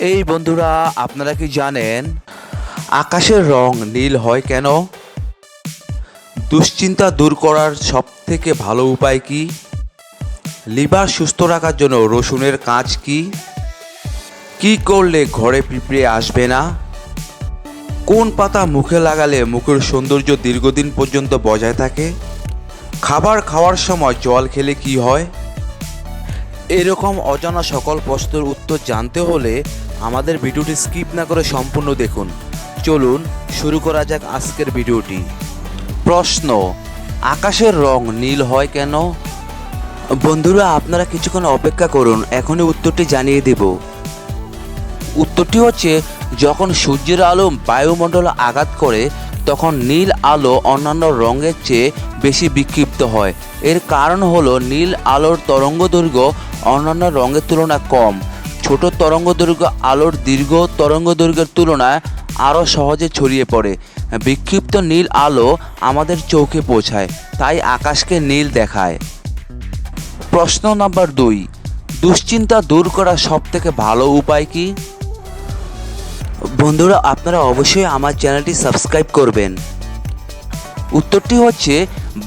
এই বন্ধুরা, আপনারা কি জানেন আকাশের রং নীল হয় কেন? দুশ্চিন্তা দূর করার সব থেকে ভালো উপায় কি? লিভার সুস্থ রাখার জন্য রসুনের কাজ কি? কি করলে ঘরে পিঁপড়ে আসবে না? কোন পাতা মুখে লাগালে মুখের সৌন্দর্য দীর্ঘদিন পর্যন্ত বজায় থাকে? খাবার খাওয়ার সময় জল খেলে কি হয়? এরকম অজানা সকল প্রশ্নের উত্তর জানতে হলে আমাদের ভিডিওটি স্কিপ না করে সম্পূর্ণ দেখুন। চলুন, শুরু করা যাক আজকের ভিডিওটি। প্রশ্ন, আকাশের রং নীল হয় কেন? বন্ধুরা, আপনারা কিছুক্ষণ অপেক্ষা করুন, এখনই উত্তরটি জানিয়ে দেব। উত্তরটি হচ্ছে, যখন সূর্যের আলো বায়ুমণ্ডলে আঘাত করে, তখন নীল আলো অন্যান্য রঙের চেয়ে বেশি বিক্ষিপ্ত হয়। এর কারণ হলো, নীল আলোর তরঙ্গদৈর্ঘ্য অন্যান্য রঙের তুলনা কম। ছোট তরঙ্গদৈর্ঘ্য আলোর দীর্ঘ তরঙ্গদৈর্ঘ্যের তুলনায় আরও সহজে ছড়িয়ে পড়ে। বিক্ষিপ্ত নীল আলো আমাদের চোখে পৌঁছায়, তাই আকাশকে নীল দেখায়। প্রশ্ন নাম্বার দুই, দুশ্চিন্তা দূর করার সব থেকে ভালো উপায় কি? বন্ধুরা, আপনারা অবশ্যই আমার চ্যানেলটি সাবস্ক্রাইব করবেন। উত্তরটি হচ্ছে,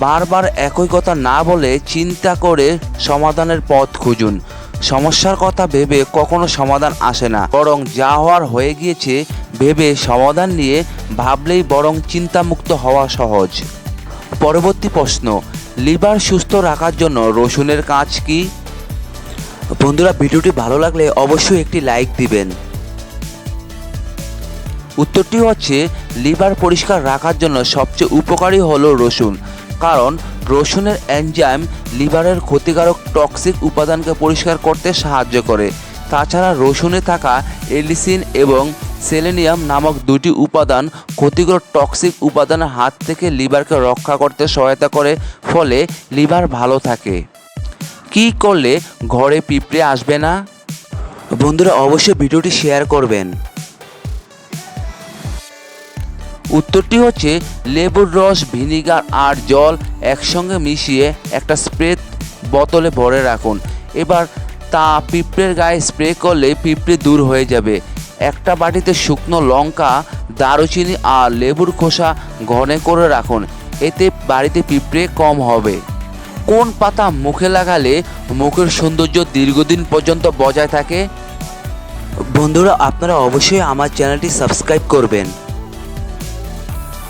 বারবার একই কথা না বলে চিন্তা করে সমাধানের পথ খুঁজুন। সমস্যার কথা ভেবে কখনো সমাধান আসে না। বরং যা হওয়ার হয়ে গিয়েছে ভেবে সমাধান নিয়ে ভাবলেই বরং চিন্তামুক্ত হওয়া সহজ। পরবর্তী প্রশ্ন, লিভার সুস্থ রাখার জন্য রসুনের কাজ কি? বন্ধুরা, ভিডিওটি ভালো লাগলে অবশ্যই একটি লাইক দিবেন। উত্তরটি হচ্ছে, লিভার পরিষ্কার রাখার জন্য সবচেয়ে উপকারী হলো রসুন। কারণ রসুনের এনজাইম লিভারের ক্ষতিকারক টক্সিক উপাদানকে পরিষ্কার করতে সাহায্য করে। তাছাড়া রসুনে থাকা এলিসিন এবং সেলেনিয়াম নামক দুটি উপাদান ক্ষতিকর টক্সিক উপাদানের হাত থেকে লিভারকে রক্ষা করতে সহায়তা করে, ফলে লিভার ভালো থাকে। কি করলে ঘরে পিঁপড়ে আসবে না? বন্ধুরা, অবশ্যই ভিডিওটি শেয়ার করবেন। উত্তরটি হচ্ছে লেবুর রস, ভিনিগার আর জল একসঙ্গে মিশিয়ে একটা স্প্রে বোতলে ভরে রাখুন। এবার তা পিঁপড়ের গায়ে স্প্রে করলে পিঁপড়ে দূর হয়ে যাবে। একটা বাটিতে শুকনো লঙ্কা, দারুচিনি আর লেবুর খোসা ঘনে করে রাখুন। এতে বাড়িতে পিঁপড়ে কম হবে। কোন পাতা মুখে লাগালে মুখের সৌন্দর্য দীর্ঘদিন পর্যন্ত বজায় থাকে? বন্ধুরা, আপনারা অবশ্যই আমার চ্যানেলটি সাবস্ক্রাইব করবেন।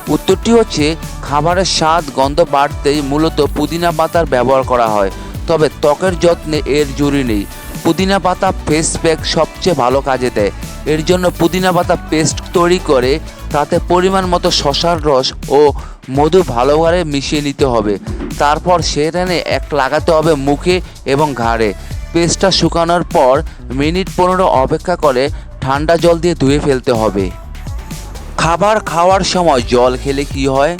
উত্তরটি হচ্ছে, খাবারের স্বাদ, গন্ধ বাড়তেই মূলত পুদিনা পাতার ব্যবহার করা হয়। তবে ত্বকের যত্নে এর জুড়ি নেই। পুদিনা পাতা ফেস প্যাক সবচেয়ে ভালো কাজে দেয়। এর জন্য পুদিনা পাতা পেস্ট তৈরি করে তাতে পরিমাণ মতো শশার রস ও মধু ভালোভাবে মিশিয়ে নিতে হবে। তারপর সেটা নিয়ে এক লাগাতে হবে মুখে এবং ঘাড়ে। পেস্টটা শুকানোর পর মিনিট পনেরো অপেক্ষা করে ঠান্ডা জল দিয়ে ধুয়ে ফেলতে হবে। খাবার খাওয়ার সময় জল খেলে কি হয়?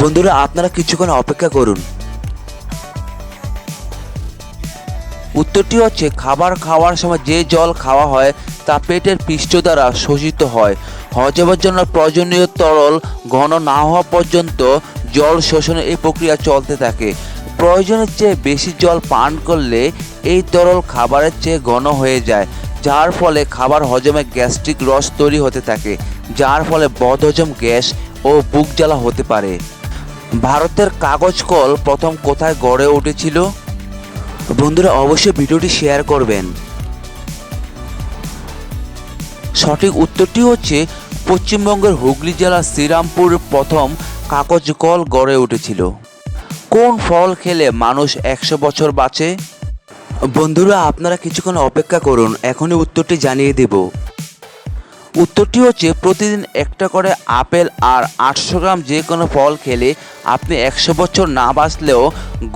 বন্ধুরা, আপনারা কিছুক্ষণ অপেক্ষা করুন। উত্তরটি হচ্ছে, খাবার খাওয়ার সময় যে জল খাওয়া হয়, তা পেটের পৃষ্ঠ দ্বারা শোষিত হয়। হজমের জন্য প্রয়োজনীয় তরল ঘন না হওয়া পর্যন্ত জল শোষণের এই প্রক্রিয়া চলতে থাকে। প্রয়োজনের চেয়ে বেশি জল পান করলে এই তরল খাবারের চেয়ে ঘন হয়ে যায়, যার ফলে খাবার হজমে গ্যাস্ট্রিক রস তৈরি হতে থাকে। যার ফলে বদহজম গ্যাস ও বুক জ্বালা হতে পারে। ভারতের কাগজ কল প্রথম কোথায় গড়ে উঠেছিল? বন্ধুরা, অবশ্যই ভিডিওটি শেয়ার করবেন। সঠিক উত্তরটি হচ্ছে, পশ্চিমবঙ্গের হুগলি জেলার শ্রীরামপুর প্রথম কাগজ কল গড়ে উঠেছিল। কোন ফল খেলে মানুষ একশো বছর বাঁচে? বন্ধুরা, আপনারা কিছুক্ষণ অপেক্ষা করুন, এখনই উত্তরটি জানিয়ে দেব। উত্তরটি হচ্ছে প্রতিদিন একটা করে আপেল আর আটশো গ্রাম যে কোনো ফল খেলে আপনি একশো বছর না বাঁচলেও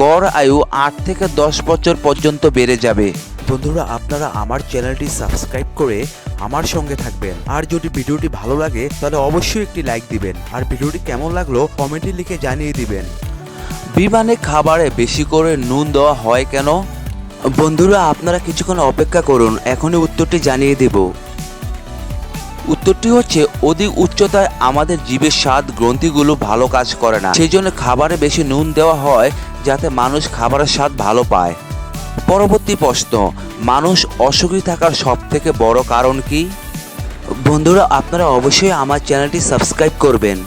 গড় আয়ু আট থেকে দশ বছর পর্যন্ত বেড়ে যাবে। বন্ধুরা আপনারা আমার চ্যানেলটি সাবস্ক্রাইব করে আমার সঙ্গে থাকবেন। আর যদি ভিডিওটি ভালো লাগে তাহলে অবশ্যই একটি লাইক দিবেন। আর ভিডিওটি কেমন লাগল কমেন্টে লিখে জানিয়ে দিবেন। বিমানে খাবারে বেশি করে নুন দেওয়া হয় কেন? বন্ধুরা আপনারা কিছুক্ষণ অপেক্ষা করুন। এখনই উত্তরটি জানিয়ে দেব। উত্তরটি হচ্ছে, অধিক উচ্চতায় আমাদের জীবের স্বাদ, গ্রন্থিগুলো ভালো কাজ করে না। সেই জন্য খাবারে বেশি নুন দেওয়া হয় যাতে মানুষ খাবারের স্বাদ ভালো পায়। পরবর্তী প্রশ্ন, মানুষ অসুখী থাকার সব থেকে বড় কারণ কি? বন্ধুরা, আপনারা অবশ্যই আমার চ্যানেলটি সাবস্ক্রাইব করবেন।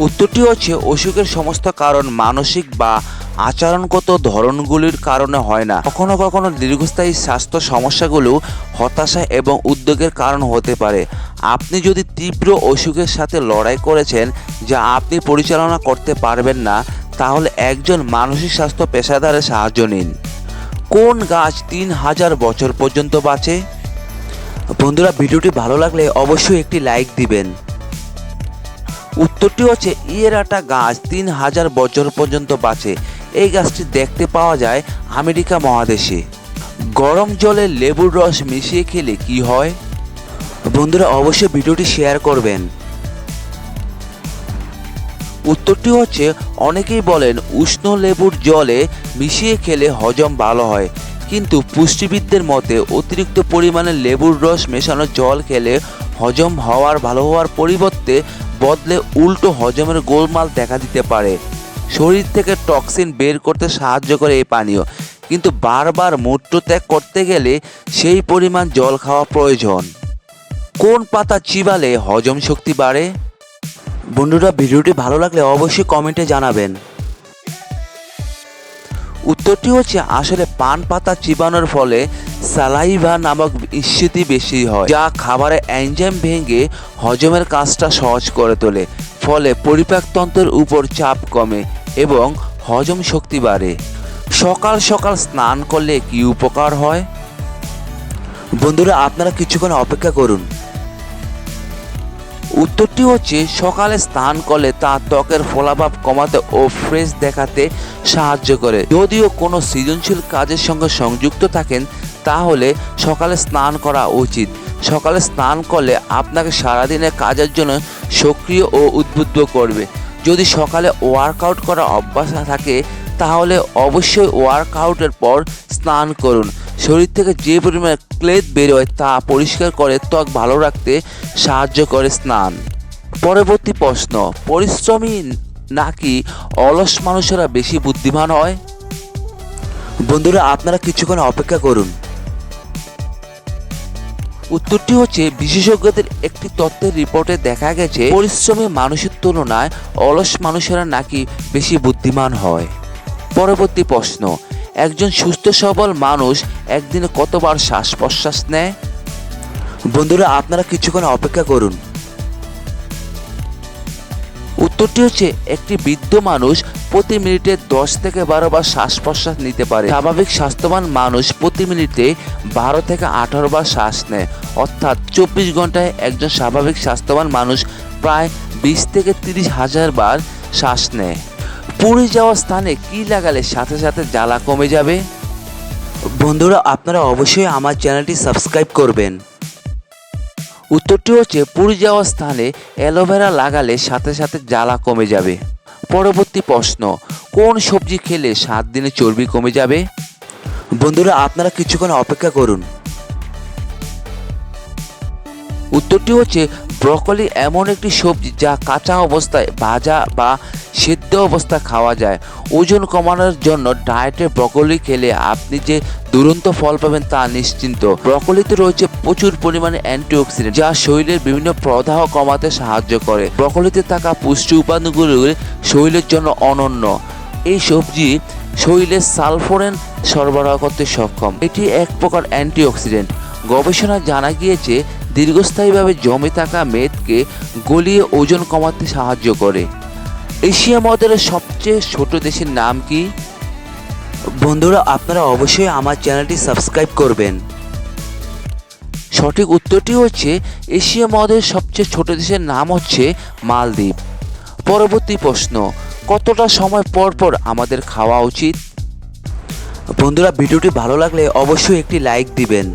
উত্তরটি হচ্ছে, অসুখের সমস্ত কারণ মানসিক বা আচরণগত ধরনগুলির কারণে হয় না। কখনো কখনো দীর্ঘস্থায়ী স্বাস্থ্য সমস্যাগুলো হতাশা এবং উদ্যোগের কারণ হতে পারে। আপনি যদি তীব্র অসুখের সাথে লড়াই করেছেন, যা আপনি পরিচালনা করতে পারবেন না, তাহলে একজন মানসিক স্বাস্থ্য পেশাদারের সাহায্য নিন। কোন গাছ তিন হাজার বছর পর্যন্ত বাঁচে? বন্ধুরা, ভিডিওটি ভালো লাগলে অবশ্যই একটি লাইক দিবেন। উত্তরটি হচ্ছে, ইয়েরাটা গাছ তিন হাজার বছর পর্যন্ত বাঁচে। এই গাছটি দেখতে পাওয়া যায় আমেরিকা মহাদেশে। গরম জলে লেবুর রস মিশিয়ে খেলে কি হয়? বন্ধুরা অবশ্যই ভিডিওটি শেয়ার করবেন। উত্তরটি হচ্ছে, অনেকেই বলেন উষ্ণ লেবুর জলে মিশিয়ে খেলে হজম ভালো হয়, কিন্তু পুষ্টিবিদদের মতে অতিরিক্ত পরিমাণে লেবুর রস মেশানো জল খেলে হজম হওয়ার ভালো হওয়ার পরিবর্তে বদলে উল্টো হজমের গোলমাল দেখা দিতে পারে। শরীর থেকে টক্সিন বের করতে সাহায্য করে এই পানীয়। কিন্তু বারবার মূত্র ত্যাগ করতে গেলে সেই পরিমাণ জল খাওয়া প্রয়োজন। কোন পাতা চিবালে হজম শক্তি বাড়ে? বন্ধুরা, ভিডিওটি ভালো লাগলে অবশ্যই কমেন্টে জানাবেন। উত্তরটি হচ্ছে, আসলে পান পাতা চিবানোর ফলে সালাইভা নামক ইস্যুতি বেশি হয়, যা খাবারে এনজাইম ভেঙে হজমের কাজটা সহজ করে তোলে, ফলে পরিপাকতন্ত্রের উপর চাপ কমে। এবং হজম শক্তি বাড়ে। সকাল সকাল স্নান করলে কি উপকার হয়? বন্ধুরা, আপনারা কিছুক্ষণ অপেক্ষা করুন। উত্তরটি হচ্ছে, সকালে স্নান করলে তা ত্বকের ফলাভাব কমাতে ও ফ্রেশ দেখাতে সাহায্য করে। যদিও কোনো সৃজনশীল কাজের সঙ্গে সংযুক্ত থাকেন, তাহলে সকালে স্নান করা উচিত। সকালে স্নান করলে আপনাকে সারাদিনের কাজের জন্য সক্রিয় ও উদ্বুদ্ধ করবে। যদি সকালে ওয়ার্কআউট করা অভ্যাস না থাকে, তাহলে অবশ্যই ওয়ার্কআউটের পর স্নান করুন। শরীর থেকে যে পরিমাণে ক্লেদ বেরোয় তা পরিষ্কার করে ত্বক ভালো রাখতে সাহায্য করে স্নান। পরবর্তী প্রশ্ন, পরিশ্রমী নাকি অলস মানুষেরা বেশি বুদ্ধিমান হয়? বন্ধুরা, আপনারা কিছুক্ষণ অপেক্ষা করুন। উত্তরটি হচ্ছে, বিশেষজ্ঞদের একটি তত্ত্বের রিপোর্টে দেখা গেছে, পরিশ্রমী মানুষের তুলনায় অলস মানুষেরা নাকি বেশি বুদ্ধিমান হয়। পরবর্তী প্রশ্ন, একজন সুস্থ সবল মানুষ একদিনে কতবার শ্বাস প্রশ্বাস নেয়? বন্ধুরা, আপনারা কিছুক্ষণ অপেক্ষা করুন। উত্তরটি হচ্ছে একটি বৃদ্ধ মানুষ প্রতি মিনিটে দশ থেকে বারো বার শ্বাস প্রশ্বাস নিতে পারে। স্বাভাবিক স্বাস্থ্যবান মানুষ প্রতি মিনিটে বারো থেকে আঠারো বার শ্বাস নেয়। অর্থাৎ চব্বিশ ঘন্টায় একজন স্বাভাবিক স্বাস্থ্যবান মানুষ প্রায় বিশ থেকে তিরিশ হাজার বার শ্বাস নেয়। পুড়ে যাওয়া স্থানে কি লাগালে সাথে সাথে জ্বালা কমে যাবে? বন্ধুরা, আপনারা অবশ্যই আমার চ্যানেলটি সাবস্ক্রাইব করবেন। উত্তরটি হচ্ছে, পুড়ে যাওয়ার স্থানে অ্যালোভেরা লাগালে সাথে সাথে জ্বালা কমে যাবে। পরবর্তী প্রশ্ন, কোন সবজি খেলে সাত দিনে চর্বি কমে যাবে? বন্ধুরা, আপনারা কিছুক্ষণ অপেক্ষা করুন। উত্তরটি হচ্ছে, ব্রকলি এমন একটি সবজি যা কাঁচা অবস্থায় ভাজা বা সেদ্ধ অবস্থায় খাওয়া যায়। ওজন কমানোর জন্য ডায়েটে ব্রকলি খেলে আপনি যে দুরন্ত ফল পাবেন তা নিশ্চিন্ত। ব্রকলিতে রয়েছে প্রচুর পরিমাণে অ্যান্টিঅক্সিডেন্ট যা শরীরের বিভিন্ন প্রদাহ কমাতে সাহায্য করে। ব্রকলিতে থাকা পুষ্টি উপাদানগুলো শরীরের জন্য অনন্য। এই সবজি শরীরে সালফোরেন সরবরাহ করতে সক্ষম। এটি এক প্রকার অ্যান্টিঅক্সিডেন্ট। গবেষণায় জানা গিয়েছে দীর্ঘস্থায়ীভাবে জমে থাকা মেদকে গলিয়ে ওজন কমাতে সাহায্য করে। এশিয়া মডেলের সবচেয়ে ছোট দেশের নাম কি? বন্ধুরা, আপনারা অবশ্যই আমার চ্যানেলটি সাবস্ক্রাইব করবেন। সঠিক উত্তরটি হচ্ছে, এশিয়া মহাদেশের সবচেয়ে ছোট দেশের নাম হচ্ছে মালদ্বীপ। পরবর্তী প্রশ্ন, কতটা সময় পর পর আমাদের খাওয়া উচিত? বন্ধুরা, ভিডিওটি ভালো লাগলে অবশ্যই একটি লাইক দিবেন।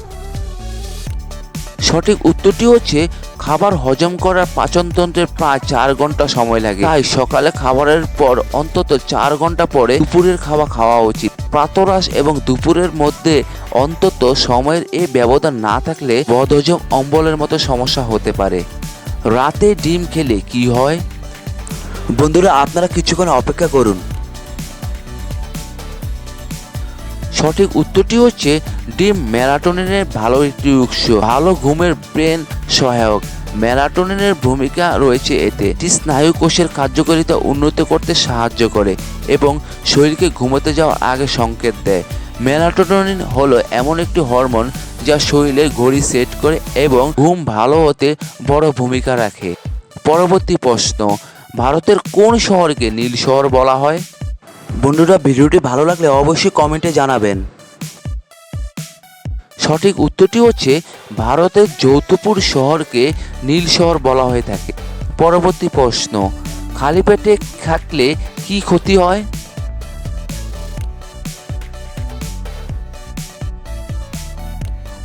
সঠিক উত্তরটি হচ্ছে, খাবার হজম করার পাচনতন্ত্রের প্রায় চার ঘণ্টা সময় লাগে। তাই সকালে খাবারের পর অন্তত চার ঘণ্টা পরে দুপুরের খাওয়া খাওয়া উচিত। প্রাতরাশ এবং দুপুরের মধ্যে অন্তত সময়ের এই ব্যবধান না থাকলে বদহজম অম্বলের মতো সমস্যা হতে পারে। রাতে ডিম খেলে কি হয়? বন্ধুরা, আপনারা কিছুক্ষণ অপেক্ষা করুন। সঠিক উত্তরটি হচ্ছে ডিম ম্যালাটোনিনের ভালো একটি উৎস। ভালো ঘুমের ব্রেন সহায়ক। ম্যালাটোনিনের ভূমিকা রয়েছে এতে। এটি স্নায়ু কোষের কার্যকারিতা উন্নত করতে সাহায্য করে এবং শরীরকে ঘুমোতে যাওয়ার আগে সংকেত দেয়। মেলাটোনিন হলো এমন একটি হরমোন যা শরীরের ঘড়ি সেট করে এবং ঘুম ভালো হতে বড় ভূমিকা রাখে। পরবর্তী প্রশ্ন, ভারতের কোন শহরকে নীল শহর বলা হয়? বন্ধুরা, ভিডিওটি ভালো লাগলে অবশ্যই কমেন্টে জানাবেন। সঠিক উত্তরটি হচ্ছে, ভারতের যৌথপুর শহরকে নীল শহর বলা হয়ে থাকে। পরবর্তী প্রশ্ন, খালি পেটে থাকলে কি ক্ষতি হয়?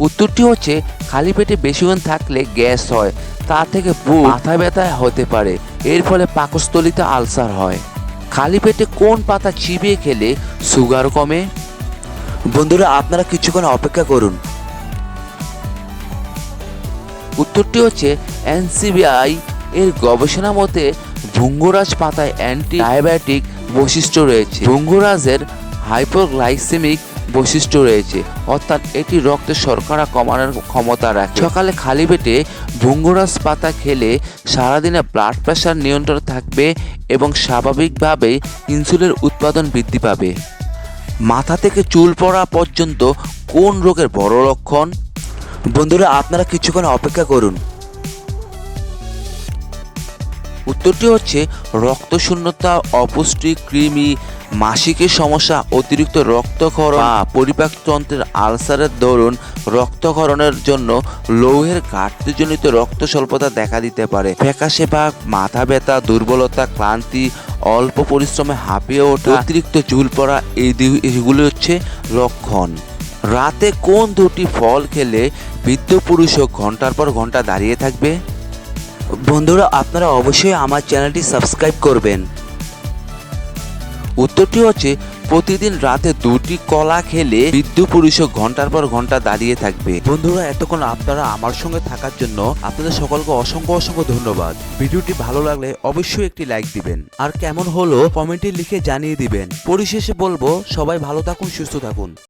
উত্তরটি হচ্ছে, খালি পেটে বেশিক্ষণ থাকলে গ্যাস হয়, তা থেকে মাথা ব্যথা হতে পারে। এর ফলে পাকস্থলিতে আলসার হয়। খালি পেটে কোন পাতা চিবিয়ে খেলে সুগার কমে? বন্ধুরা, আপনারা কিছুক্ষণ অপেক্ষা করুন। উত্তরটি হচ্ছে, এনসিবিআই এর গবেষণা মতে ভুঙ্গরাজ পাতায় অ্যান্টি ডায়াবেটিক বৈশিষ্ট্য রয়েছে। ভুঙ্গরাজের হাইপোগ্লাইসেমিক বৈশিষ্ট্য রয়েছে। অর্থাৎ এটি রক্তে শর্করা কমানোর ক্ষমতা রাখে। সকালে খালি পেটে ভুঙ্গরাজ পাতা খেলে সারাদিনে ব্লাড প্রেশার নিয়ন্ত্রণ থাকবে এবং স্বাভাবিকভাবেই ইনসুলিনের উৎপাদন বৃদ্ধি পাবে। মাথা থেকে চুল পড়া পর্যন্ত কোন রোগের বড় লক্ষণ? বন্ধুরা, আপনারা কিছুক্ষণ অপেক্ষা করুন। উত্তরটি হচ্ছে রক্তশূন্যতা, অপুষ্টি, কৃমি মাসিকের সমস্যা, অতিরিক্ত রক্তক্ষরণ বা পরিপাকতন্ত্রের আলসারের দরুন রক্তক্ষরণের জন্য লৌহের ঘাটতিজনিত রক্ত স্বল্পতা দেখা দিতে পারে। ফ্যাকাশে ভাগ, মাথা ব্যথা, দুর্বলতা, ক্লান্তি, অল্প পরিশ্রমে হাঁপিয়ে ওঠা, অতিরিক্ত চুল পড়া, এই এগুলি হচ্ছে লক্ষণ রাতে কোন দুটি ফল খেলে বৃদ্ধ পুরুষও ঘণ্টার পর ঘণ্টা দাঁড়িয়ে থাকবে? বন্ধুরা, আপনারা অবশ্যই আমার চ্যানেলটি সাবস্ক্রাইব করবেন। উত্তরটি হচ্ছে, প্রতিদিন রাতে দুটি কলা খেলে বৃদ্ধ পুরুষও ঘণ্টার পর ঘণ্টা দাঁড়িয়ে থাকবে। বন্ধুরা, এতক্ষণ আপনারা আমার সঙ্গে থাকার জন্য আপনাদের সকলকে অসংখ্য অসংখ্য ধন্যবাদ। ভিডিওটি ভালো লাগলে অবশ্যই একটি লাইক দিবেন। আর কেমন হলো কমেন্টে লিখে জানিয়ে দিবেন। পরিশেষে বলব, সবাই ভালো থাকুন, সুস্থ থাকুন।